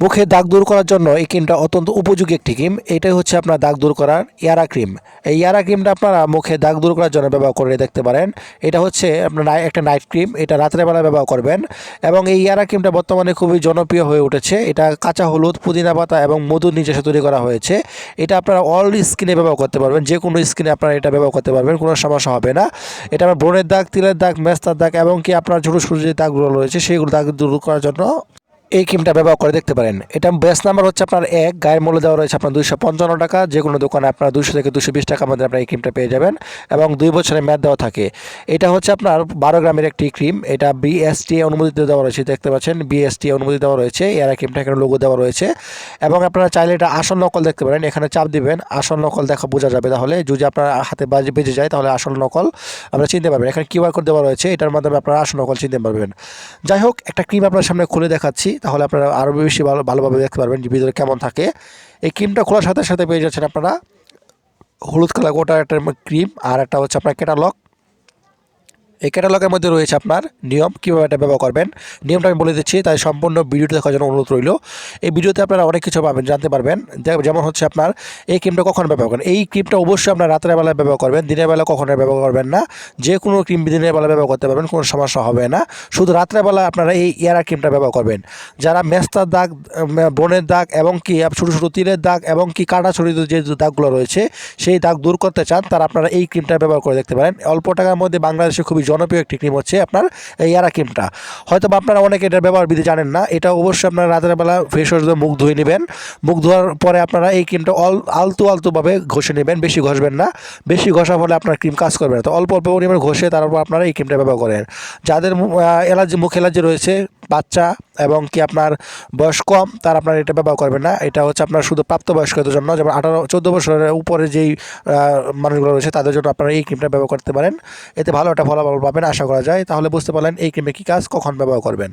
মুখে দাগ দূর করার জন্য এই ক্রিমটা অত্যন্ত উপযোগী একটি ক্রিম। এটাই হচ্ছে আপনার দাগ দূর করার ইয়ারা ক্রিম। এই ইয়ারা ক্রিমটা আপনারা মুখে দাগ দূর করার জন্য ব্যবহার করে দেখতে পারেন। এটা হচ্ছে আপনার একটা নাইট ক্রিম। এটা রাত্রেবেলা ব্যবহার করবেন। এবং এই ইয়ারা ক্রিমটা বর্তমানে খুবই জনপ্রিয় হয়ে উঠেছে। এটা কাঁচা হলুদ, পুদিনা পাতা এবং মধুর নিচে তৈরি করা হয়েছে। এটা আপনারা অল স্কিনে ব্যবহার করতে পারবেন। যে কোনো স্কিনে আপনারা এটা ব্যবহার করতে পারবেন। কোনো সমস্যা হবে না। এটা আমার ব্রণের দাগ, তিলের দাগ, মেস্তার দাগ এবং কি আপনার ছোটো সূর্যের দাগগুলো রয়েছে সেইগুলো দাগ দূর করার জন্য এই ক্রিমটা ব্যবহার করে দেখতে পারেন। এটা বেস্ট নাম্বার হচ্ছে আপনার এক, গায়ের মূল্য দেওয়া রয়েছে আপনার দুইশো পঞ্চান্ন টাকা যে কোনো দোকানে আপনার দুশো থেকে দুশো বিশ টাকার মধ্যে আপনার এই ক্রিমটা পেয়ে যাবেন এবং দুই বছরের ম্যাদ দেওয়া থাকে। এটা হচ্ছে আপনার বারো গ্রামের একটি ক্রিম, এটা বিএসটি অনুমোদিত দেওয়া রয়েছে, দেখতে পাচ্ছেন বিএসটি অনুমোদিত দেওয়া রয়েছে এরা ক্রিমটা এখানে লোগো দেওয়া রয়েছে এবং আপনারা চাইলে এটা আসল নকল দেখতে পারেন, এখানে চাপ দিবেন, আসল নকল দেখা বোঝা যাবে তাহলে, যদি আপনার হাতে বাজে, বেজে যায় তাহলে আসল নকল আমরা চিনতে পারবেন। এখানে কিউআর কোড দেওয়া রয়েছে, এটার মাধ্যমে আপনারা আসল নকল চিনতে পারবেন। যাই হোক, একটা ক্রিম আপনার সামনে খুলে দেখাচ্ছি তাহলে আপনারা আরও বেশি ভালো, ভালোভাবে দেখতে পারবেন যে ভিতরে কেমন থাকে। এই ক্রিমটা খোলার সাথে সাথে পেয়ে যাচ্ছেন আপনারা হলুদ কালার গোটা একটা ক্রিম আর একটা হচ্ছে আপনার ক্যাটালগ। এই ক্যাটালগের মধ্যে রয়েছে আপনার নিয়ম, কীভাবে এটা ব্যবহার করবেন। নিয়মটা আমি বলে দিচ্ছি, তাই সম্পূর্ণ ভিডিওটি দেখার জন্য অনুরোধ রইল। এই ভিডিওতে আপনারা অনেক কিছু পাবেন, জানতে পারবেন। যেমন হচ্ছে আপনার এই ক্রিমটা কখন ব্যবহার করেন এই ক্রিমটা অবশ্যই আপনার রাতের বেলায় ব্যবহার করবেন, দিনের বেলা কখনো ব্যবহার করবেন না। যে কোনো ক্রিম দিনের বেলা ব্যবহার করতে পারবেন, কোনো সমস্যা হবে না। শুধু রাত্রেবেলা আপনারা এই ইয়ারা ক্রিমটা ব্যবহার করবেন। যারা মেস্তার দাগ বনের দাগ এবং কি ছোটো ছোটো তীরের দাগ এবং কি কাটা ছড়িত যে দাগগুলো রয়েছে, সেই দাগ দূর করতে চান, তারা আপনারা এই ক্রিমটা ব্যবহার করে দেখতে পারেন। অল্প টাকার মধ্যে বাংলাদেশে খুবই জনপ্রিয় একটি ক্রিম হচ্ছে আপনার এই ইয়ারা ক্রিমটা। হয়তো বা আপনারা অনেকে এটার ব্যবহার বিধি জানেন না, এটা অবশ্যই আপনারা রাতের বেলা ফ্রেশ হয়ে মুখ ধুয়ে নেবেন, মুখ ধোয়ার পরে আপনারা এই ক্রিমটা অল, আলতু আলতুভাবে ঘষে নেবেন, বেশি ঘষবেন না, বেশি ঘষা ফলে আপনার ক্রিম কাজ করবে না। তো অল্প অল্প পরিমাণ ঘষে তারপর আপনারা এই ক্রিমটা ব্যবহার করেন। যাদের অ্যালার্জি, মুখ অ্যালার্জি রয়েছে, বাচ্চা এবং কি আপনার বয়স কম, তার আপনার এটা ব্যবহার করবেন না। এটা হচ্ছে আপনার শুধু প্রাপ্তবয়স্কদের জন্য, যেমন আঠারো, চোদ্দ বছরের উপরে যেই মানুষগুলো রয়েছে, তাদের জন্য আপনারা এই ক্রিমটা ব্যবহার করতে পারেন। এতে ভালো একটা পাবেন আশা করা যায়। তাহলে বুঝতে পারলেন এই ক্রিমে কী কাজ কখন ব্যবহার করবেন।